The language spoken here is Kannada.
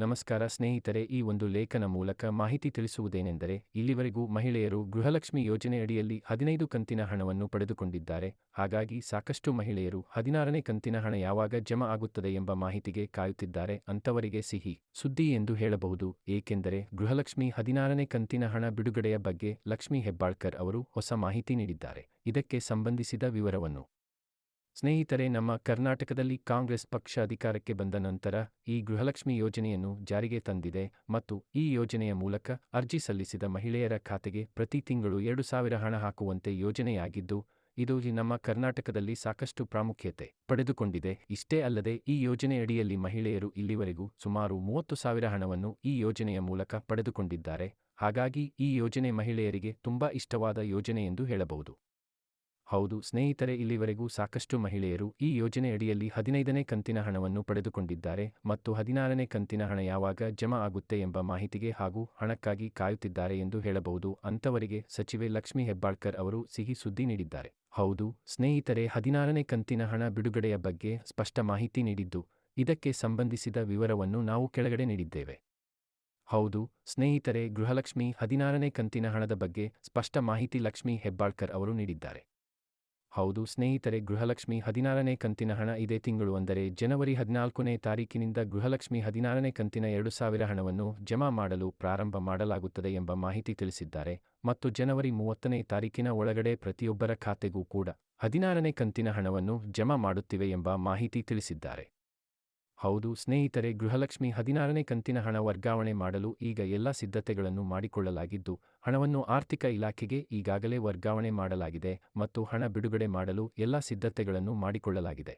ನಮಸ್ಕಾರ ಸ್ನೇಹಿತರೆ, ಈ ಒಂದು ಲೇಖನ ಮೂಲಕ ಮಾಹಿತಿ ತಿಳಿಸುವುದೇನೆಂದರೆ, ಇಲ್ಲಿವರೆಗೂ ಮಹಿಳೆಯರು ಗೃಹಲಕ್ಷ್ಮಿ ಯೋಜನೆ ಅಡಿಯಲ್ಲಿ ಹದಿನೈದು ಕಂತಿನ ಹಣವನ್ನು ಪಡೆದುಕೊಂಡಿದ್ದಾರೆ. ಹಾಗಾಗಿ ಸಾಕಷ್ಟು ಮಹಿಳೆಯರು ಹದಿನಾರನೇ ಕಂತಿನ ಹಣ ಯಾವಾಗ ಜಮಾ ಆಗುತ್ತದೆ ಎಂಬ ಮಾಹಿತಿಗೆ ಕಾಯುತ್ತಿದ್ದಾರೆ. ಅಂತವರಿಗೆ ಸಿಹಿ ಸುದ್ದಿ ಎಂದು ಹೇಳಬಹುದು. ಏಕೆಂದರೆ, ಗೃಹಲಕ್ಷ್ಮಿ ಹದಿನಾರನೇ ಕಂತಿನ ಹಣ ಬಿಡುಗಡೆಯ ಬಗ್ಗೆ ಲಕ್ಷ್ಮಿ ಹೆಬ್ಬಾಳ್ಕರ್ ಅವರು ಹೊಸ ಮಾಹಿತಿ ನೀಡಿದ್ದಾರೆ. ಇದಕ್ಕೆ ಸಂಬಂಧಿಸಿದ ವಿವರವನ್ನು ಸ್ನೇಹಿತರೆ, ನಮ್ಮ ಕರ್ನಾಟಕದಲ್ಲಿ ಕಾಂಗ್ರೆಸ್ ಪಕ್ಷ ಅಧಿಕಾರಕ್ಕೆ ಬಂದ ನಂತರ ಈ ಗೃಹಲಕ್ಷ್ಮಿ ಯೋಜನೆಯನ್ನು ಜಾರಿಗೆ ತಂದಿದೆ ಮತ್ತು ಈ ಯೋಜನೆಯ ಮೂಲಕ ಅರ್ಜಿ ಸಲ್ಲಿಸಿದ ಮಹಿಳೆಯರ ಖಾತೆಗೆ ಪ್ರತಿ ತಿಂಗಳು ಎರಡು ಸಾವಿರ ಹಣ ಹಾಕುವಂತೆ ಯೋಜನೆಯಾಗಿದ್ದು, ಇದು ನಮ್ಮ ಕರ್ನಾಟಕದಲ್ಲಿ ಸಾಕಷ್ಟು ಪ್ರಾಮುಖ್ಯತೆ ಪಡೆದುಕೊಂಡಿದೆ. ಇಷ್ಟೇ ಅಲ್ಲದೆ, ಈ ಯೋಜನೆಯಡಿಯಲ್ಲಿ ಮಹಿಳೆಯರು ಇಲ್ಲಿವರೆಗೂ ಸುಮಾರು ಮೂವತ್ತು ಸಾವಿರ ಹಣವನ್ನು ಈ ಯೋಜನೆಯ ಮೂಲಕ ಪಡೆದುಕೊಂಡಿದ್ದಾರೆ. ಹಾಗಾಗಿ ಈ ಯೋಜನೆ ಮಹಿಳೆಯರಿಗೆ ತುಂಬಾ ಇಷ್ಟವಾದ ಯೋಜನೆ ಎಂದು ಹೇಳಬಹುದು. ಹೌದು, ಸ್ನೇಹಿತರೆ, ಇಲ್ಲಿವರೆಗೂ ಸಾಕಷ್ಟು ಮಹಿಳೆಯರು ಈ ಯೋಜನೆಯಡಿಯಲ್ಲಿ ಹದಿನೈದನೇ ಕಂತಿನ ಹಣವನ್ನು ಪಡೆದುಕೊಂಡಿದ್ದಾರೆ ಮತ್ತು ಹದಿನಾರನೇ ಕಂತಿನ ಹಣ ಯಾವಾಗ ಜಮಾ ಆಗುತ್ತೆ ಎಂಬ ಮಾಹಿತಿಗೆ ಹಾಗೂ ಹಣಕ್ಕಾಗಿ ಕಾಯುತ್ತಿದ್ದಾರೆ ಎಂದು ಹೇಳಬಹುದು ಅಂತವರಿಗೆ ಸಚಿವೆ ಲಕ್ಷ್ಮಿ ಹೆಬ್ಬಾಳ್ಕರ್ ಅವರು ಸಿಹಿ ಸುದ್ದಿ ನೀಡಿದ್ದಾರೆ. ಹೌದು, ಸ್ನೇಹಿತರೆ, ಹದಿನಾರನೇ ಕಂತಿನ ಹಣ ಬಿಡುಗಡೆಯ ಬಗ್ಗೆ ಸ್ಪಷ್ಟ ಮಾಹಿತಿ ನೀಡಿದ್ದು, ಇದಕ್ಕೆ ಸಂಬಂಧಿಸಿದ ವಿವರವನ್ನು ನಾವು ಕೆಳಗಡೆ ನೀಡಿದ್ದೇವೆ. ಹೌದು, ಸ್ನೇಹಿತರೆ, ಗೃಹಲಕ್ಷ್ಮಿ ಹದಿನಾರನೇ ಕಂತಿನ ಹಣದ ಬಗ್ಗೆ ಸ್ಪಷ್ಟ ಮಾಹಿತಿ ಲಕ್ಷ್ಮಿ ಹೆಬ್ಬಾಳ್ಕರ್ ಅವರು ನೀಡಿದ್ದಾರೆ. ಹೌದು, ಸ್ನೇಹಿತರೆ, ಗೃಹಲಕ್ಷ್ಮಿ ಹದಿನಾರನೇ ಕಂತಿನ ಹಣ ಇದೇ ತಿಂಗಳು ಅಂದರೆ ಜನವರಿ ಹದಿನಾಲ್ಕನೇ ತಾರೀಕಿನಿಂದ ಗೃಹಲಕ್ಷ್ಮಿ ಹದಿನಾರನೇ ಕಂತಿನ ಎರಡು ಸಾವಿರ ಹಣವನ್ನು ಜಮಾ ಮಾಡಲು ಪ್ರಾರಂಭ ಮಾಡಲಾಗುತ್ತದೆ ಎಂಬ ಮಾಹಿತಿ ತಿಳಿಸಿದ್ದಾರೆ ಮತ್ತು ಜನವರಿ ಮೂವತ್ತನೇ ತಾರೀಕಿನ ಒಳಗಡೆ ಪ್ರತಿಯೊಬ್ಬರ ಖಾತೆಗೂ ಕೂಡ ಹದಿನಾರನೇ ಕಂತಿನ ಹಣವನ್ನು ಜಮಾ ಮಾಡುತ್ತಿವೆ ಎಂಬ ಮಾಹಿತಿ ತಿಳಿಸಿದ್ದಾರೆ. ಹೌದು, ಸ್ನೇಹಿತರೆ, ಗೃಹಲಕ್ಷ್ಮಿ ಹದಿನಾರನೇ ಕಂತಿನ ಹಣ ವರ್ಗಾವಣೆ ಮಾಡಲು ಈಗ ಎಲ್ಲ ಸಿದ್ಧತೆಗಳನ್ನು ಮಾಡಿಕೊಳ್ಳಲಾಗಿದ್ದು, ಹಣವನ್ನು ಆರ್ಥಿಕ ಇಲಾಖೆಗೆ ಈಗಾಗಲೇ ವರ್ಗಾವಣೆ ಮಾಡಲಾಗಿದೆ ಮತ್ತು ಹಣ ಬಿಡುಗಡೆ ಮಾಡಲು ಎಲ್ಲ ಸಿದ್ಧತೆಗಳನ್ನು ಮಾಡಿಕೊಳ್ಳಲಾಗಿದೆ.